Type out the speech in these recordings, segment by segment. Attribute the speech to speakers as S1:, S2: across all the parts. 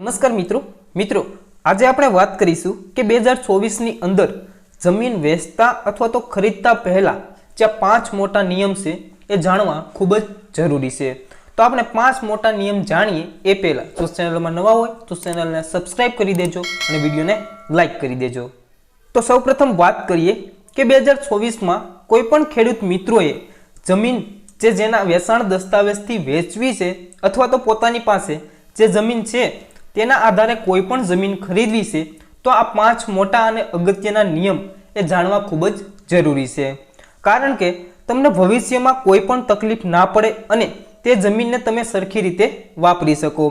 S1: નમસ્કાર મિત્રો. મિત્રો, આજે આપણે વાત કરીશું કે બે હજાર ચોવીસની અંદર જમીન વેચતા અથવા તો ખરીદતા પહેલાં જે પાંચ મોટા નિયમ છે એ જાણવા ખૂબ જ જરૂરી છે. તો આપણે પાંચ મોટા નિયમ જાણીએ એ પહેલાં. જો ચેનલમાં નવા હોય તો ચેનલને સબસ્ક્રાઇબ કરી દેજો અને વિડીયોને લાઇક કરી દેજો. તો સૌપ્રથમ વાત કરીએ કે બે હજાર ચોવીસમાં કોઈ પણ ખેડૂત મિત્રોએ જમીન જે જેના વેચાણ દસ્તાવેજથી વેચવી છે અથવા તો પોતાની પાસે જે જમીન છે તેના આધારે કોઈ પણ જમીન ખરીદવી છે, તો આ પાંચ મોટા અને અગત્યના નિયમ એ જાણવા ખૂબ જ જરૂરી છે. કારણ કે તમને ભવિષ્યમાં કોઈ પણ તકલીફ ના પડે અને તે જમીનને તમે સરખી રીતે વાપરી શકો.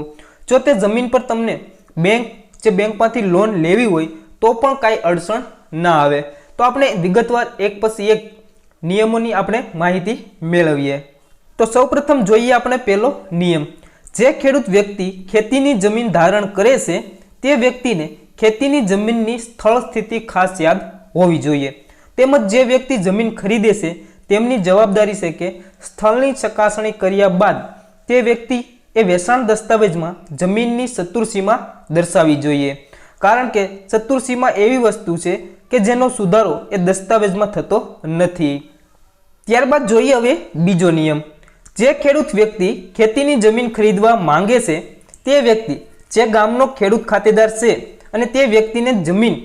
S1: જો તે જમીન પર તમને બેંક જે બેંકમાંથી લોન લેવી હોય, તો પણ કાંઈ અડચણ ના આવે. તો આપણે વિગતવાર એક પછી એક નિયમોની આપણે માહિતી મેળવીએ. તો સૌપ્રથમ જોઈએ આપણે પહેલો નિયમ. જે ખેડૂત વ્યક્તિ ખેતીની જમીન ધારણ કરે છે, તે વ્યક્તિને ખેતીની જમીનની સ્થળ સ્થિતિ ખાસ યાદ હોવી જોઈએ. તેમજ જે વ્યક્તિ જમીન ખરીદે છે, તેમની જવાબદારી છે કે સ્થળની ચકાસણી કર્યા બાદ તે વ્યક્તિ એ વેચાણ દસ્તાવેજમાં જમીનની ચતુર્સીમા દર્શાવી જોઈએ. કારણ કે ચતુર્સીમા એવી વસ્તુ છે કે જેનો સુધારો એ દસ્તાવેજમાં થતો નથી. ત્યારબાદ જોઈએ હવે બીજો નિયમ. જે ખેડૂત વ્યક્તિ ખેતીની જમીન ખરીદવા માંગે છે, તે વ્યક્તિ જે ગામનો ખેડૂત ખાતેદાર છે અને તે વ્યક્તિને જમીન,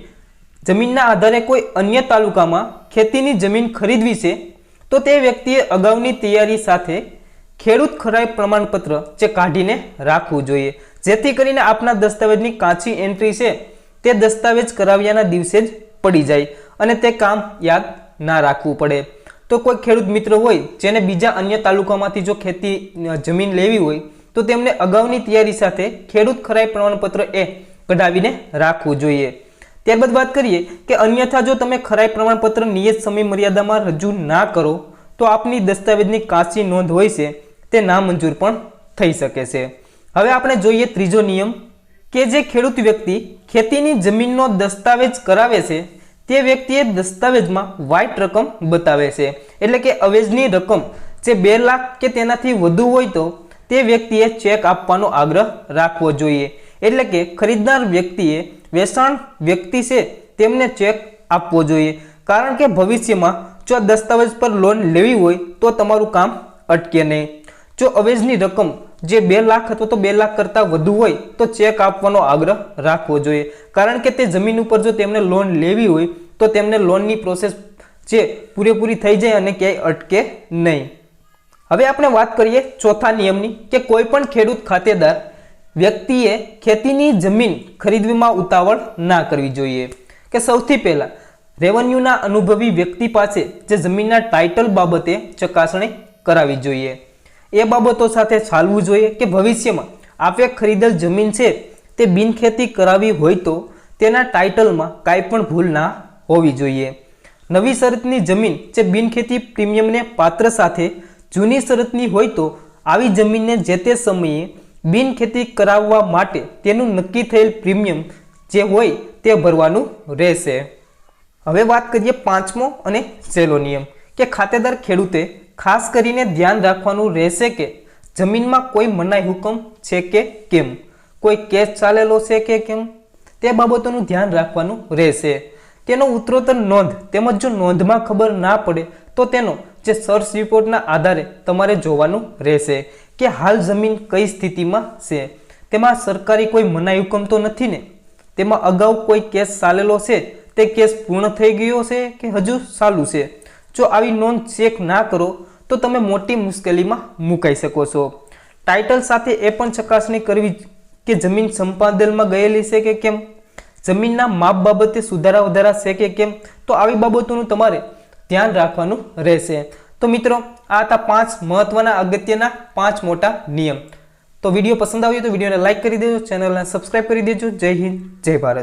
S1: જમીનના આધારે કોઈ અન્ય તાલુકામાં ખેતીની જમીન ખરીદવી છે, તો તે વ્યક્તિએ અગાઉની તૈયારી સાથે ખેડૂત ખરાઈ પ્રમાણપત્ર જે કાઢીને રાખવું જોઈએ. જેથી કરીને આપના દસ્તાવેજની કાચી એન્ટ્રી છે, તે દસ્તાવેજ કરાવ્યાના દિવસે જ પડી જાય અને તે કામ યાદ ના રાખવું પડે. તો કોઈ ખેડૂત મિત્ર હોય, જેને બીજા અન્ય તાલુકામાંથી જો ખેતી જમીન લેવી હોય, તો તેમને અગાઉની તૈયારી સાથે ખેડૂત ખરાઈ પ્રમાણપત્ર એ કઢાવીને રાખવું જોઈએ. ત્યારબાદ વાત કરીએ કે અન્યથા જો તમે ખરાઈ પ્રમાણપત્ર નિયત સમય મર્યાદામાં રજૂ ના કરો, તો આપની દસ્તાવેજની કાચી નોંધ હોય છે, તે નામંજૂર પણ થઈ શકે છે. હવે આપણે જોઈએ ત્રીજો નિયમ કે જે ખેડૂત વ્યક્તિ ખેતીની જમીનનો દસ્તાવેજ કરાવે છે તે વ્યક્તિએ દસ્તાવેજમાં વ્હાઇટ રકમ બતાવે છે. એટલે કે અવેજની રકમ જે બે લાખ કે તેનાથી વધુ હોય તો તે વ્યક્તિએ ચેક આપવાનો આગ્રહ રાખવો જોઈએ. એટલે કે ખરીદનાર વ્યક્તિએ વેચાણ વ્યક્તિ છે તેમને ચેક આપવો જોઈએ. કારણ કે ભવિષ્યમાં જો દસ્તાવેજ પર લોન લેવી હોય તો તમારું કામ અટકે નહીં. જો અવેજની રકમ જે બે લાખ અથવા તો બે લાખ કરતાં વધુ હોય તો ચેક આપવાનો આગ્રહ રાખવો જોઈએ. કારણ કે તે જમીન ઉપર જો તેમને લોન લેવી હોય તો તેમને લોનની પ્રોસેસ જે પૂરેપૂરી થઈ જાય અને ક્યાંય અટકે નહીં. હવે આપણે વાત કરીએ ચોથા નિયમની કે કોઈ પણ ખેડૂત ખાતેદાર વ્યક્તિએ ખેતીની જમીન ખરીદવામાં ઉતાવળ ના કરવી જોઈએ. કે સૌથી પહેલાં રેવન્યુના અનુભવી વ્યક્તિ પાસે જે જમીનના ટાઇટલ બાબતે ચકાસણી કરાવવી જોઈએ. એ બાબતો સાથે ચાલવું જોઈએ કે ભવિષ્યમાં આપે ખરીદેલ જમીન છે તે બિનખેતી કરાવી હોય તો તેના ટાઇટલમાં કાંઈ પણ ભૂલ ના હોવી જોઈએ. નવી શરતની જમીન જે બિનખેતી પ્રીમિયમને પાત્ર સાથે જૂની શરતની હોય તો આવી જમીનને જે તે સમયે બિનખેતી કરાવવા માટે તેનું નક્કી થયેલ પ્રીમિયમ જે હોય તે ભરવાનું રહેશે. હવે વાત કરીએ પાંચમો અને છેલ્લો નિયમ કે ખાતેદાર ખેડૂતે ખાસ કરીને ધ્યાન રાખવાનું રહેશે કે જમીનમાં કોઈ મનાઈ હુકમ છે કે કેમ? કોઈ કેસ ચાલેલો છે કે કેમ? તે બાબતોનું ધ્યાન રાખવાનું રહેશે. તેનો ઉત્તરોત્તર નોંધ તેમજ જો નોંધમાં ખબર ના પડે, તો તેનો જે સર્ચ રિપોર્ટના આધારે તમારે જોવાનું રહેશે કે હાલ જમીન કઈ સ્થિતિમાં છે. તેમાં સરકારી કોઈ મનાઈ હુકમ તો નથી ને? તેમાં અગાઉ કોઈ કેસ ચાલેલો છે? તે કેસ પૂર્ણ થઈ ગયો છે કે હજુ ચાલુ છે? જો આવી નોંધ ચેક ના કરો, તો તમે મોટી મુશ્કેલીમાં મુકાઈ શકો છો. ટાઇટલ સાથે એ પણ ચકાસણી કરવી કે જમીન સંપાદનમાં ગયેલી છે કે કેમ? જમીનના માપ બાબતે સુધારા વધારા છે કે કેમ? તો આવી બાબતોનું તમારે ધ્યાન રાખવાનું રહેશે. તો મિત્રો, આ હતા પાંચ મહત્વના અગત્યના પાંચ મોટા નિયમ. તો વીડિયો પસંદ આવ્યો તો વિડીયોને લાઇક કરી દેજો, ચેનલને સબસ્ક્રાઇબ કરી દેજો. જય હિન્દ, જય ભારત.